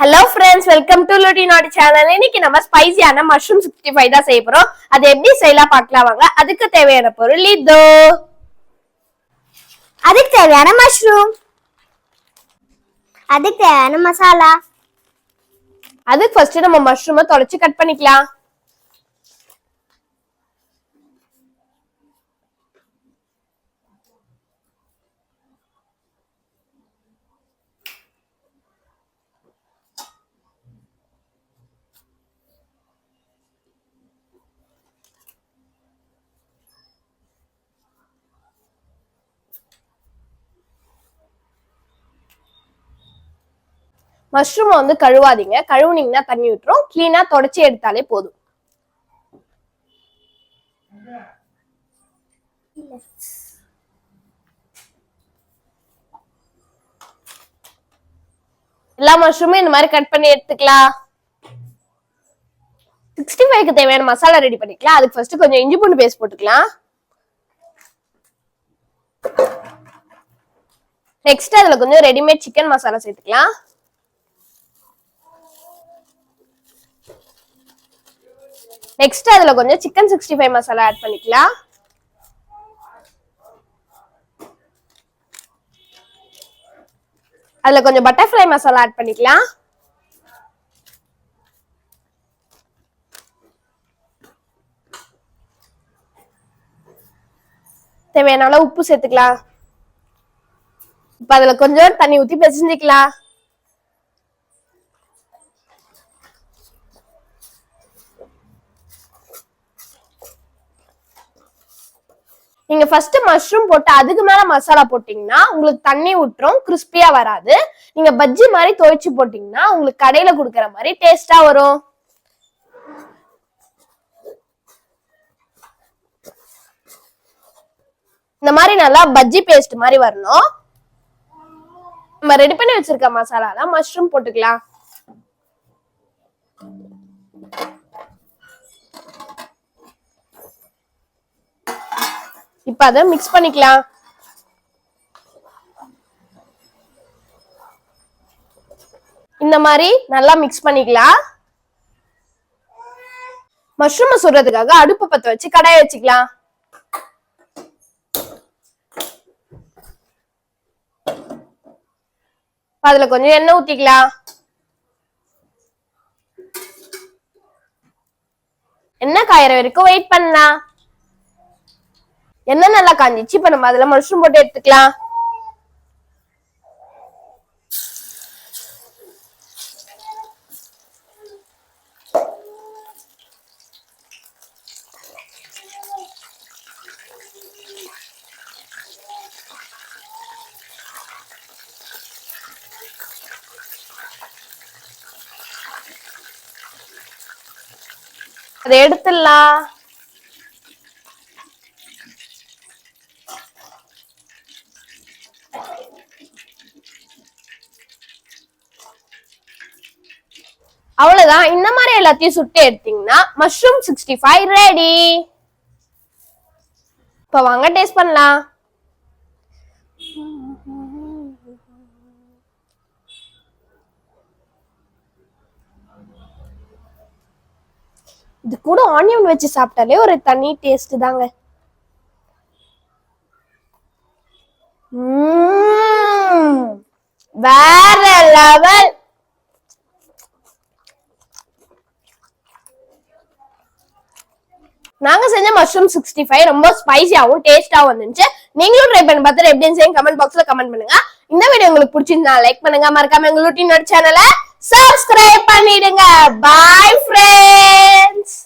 Hello friends welcome to Lutti Nadu channel இன்னைக்கு நம்ம ஸ்பைசியான mushroom sixty five தான் செய்ய போறோம். அது எப்படி செய்யலாம் பார்க்கலாம் வாங்க. அதுக்கு தேவையான பொருள் இதோ. அதுக்கு தேவையான மஷ்ரூம் அதுக்கு தேவையான மசாலா அதுக்கு ஃபர்ஸ்ட் நம்ம மஷ்ரூமை தொலைச்சு கட் பண்ணிக்கலாம். மஷ்ரூமை வந்து கழுவாதீங்க. கழுவுனீங்கன்னா தண்ணி விட்டுரும் கிளீனா தொடச்சி எடுத்தாலே போதும். எல்லா மஷ்ரூமும் இந்த மாதிரி கட் பண்ணி எடுத்துக்கலாம். சிக்ஸ்டி ஃபைவ்க்கு தேவையான மசாலா ரெடி பண்ணிக்கலாம். அதுக்கு ஃபர்ஸ்ட் கொஞ்சம் இஞ்சி பூண்டு பேஸ்ட் போட்டுக்கலாம். நெக்ஸ்ட் அதுல கொஞ்சம் ரெடிமேட் சிக்கன் மசாலா சேர்த்துக்கலாம். நெக்ஸ்ட் அதுல கொஞ்சம் chicken sixty five masala add பண்ணிக்கலாம். அதுல கொஞ்சம் பட்டர்ஃப்ளை மசாலா ஆட் பண்ணிக்கலாம். தேவையான உப்பு சேர்த்துக்கலாம். இப்ப அதுல கொஞ்சம் தண்ணி ஊத்தி பிசைஞ்சிக்கலாம். நீங்க ஃபர்ஸ்ட் மஷ்ரூம் போட்டு அதுக்கு மேல மசாலா போட்டீங்கன்னா உங்களுக்கு தண்ணி விட்டுரும் கிறிஸ்பியா வராது. நீங்க பஜ்ஜி மாதிரி துவைச்சு போட்டீங்கன்னா உங்களுக்கு கடையில குடுக்கற மாதிரி டேஸ்டா வரும். இந்த மாதிரி நல்லா பஜ்ஜி பேஸ்ட் மாதிரி வரணும். நம்ம ரெடி பண்ணி வச்சிருக்க மசாலாலாம் மஷ்ரூம் போட்டுக்கலாம். இப்ப அதை மிக்ஸ் பண்ணிக்கலாம். இந்த மாதிரி நல்லா மிக்ஸ் பண்ணிக்கலாம். மஷ்ரூம் சுடுறதுக்காக அடுப்பு பத்த வச்சு கடாய வச்சுக்கலாம். அதுல கொஞ்சம் எண்ணெய் ஊத்திக்கலாம். எண்ணெய் காயற வரைக்கும் வெயிட் பண்ணலாம். என்ன நல்லா காஞ்சிச்சு? இப்ப நம்ம அதுல மஷ்ரூம் போட்டு எடுத்துக்கலாம். அதை எடுத்துடலாம். அவ்வளவுதான். இந்த மாதிரி எல்லாத்தையும் சுட்டு எடுத்தீங்கன்னா மஷ்ரூம் சிக்ஸ்டி ஃபைவ் ரெடி இப்ப வாங்க டேஸ்ட் பண்ணலாம். இது கூட ஆனியன் வச்சு சாப்பிட்டாலே ஒரு தனி டேஸ்ட் தாங்க. உம், வேற லெவல் நாங்க செஞ்ச மஷ்ரூம் சிக்ஸ்டி ஃபைவ் ரொம்ப ஸ்பைசியாவும் டேஸ்டாகவும் வந்துச்சு நீங்களும் ட்ரை பண்ணி பார்த்துட்டு எப்படி இருந்துச்சு கமெண்ட் பாக்ஸ்ல கமெண்ட் பண்ணுங்க. இந்த வீடியோ உங்களுக்கு பிடிச்சிருந்தா லைக் பண்ணுங்க. மறக்காம எங்க லுட்டினோட சேனலை சப்ஸ்கிரைப் பண்ணிடுங்க. Bye friends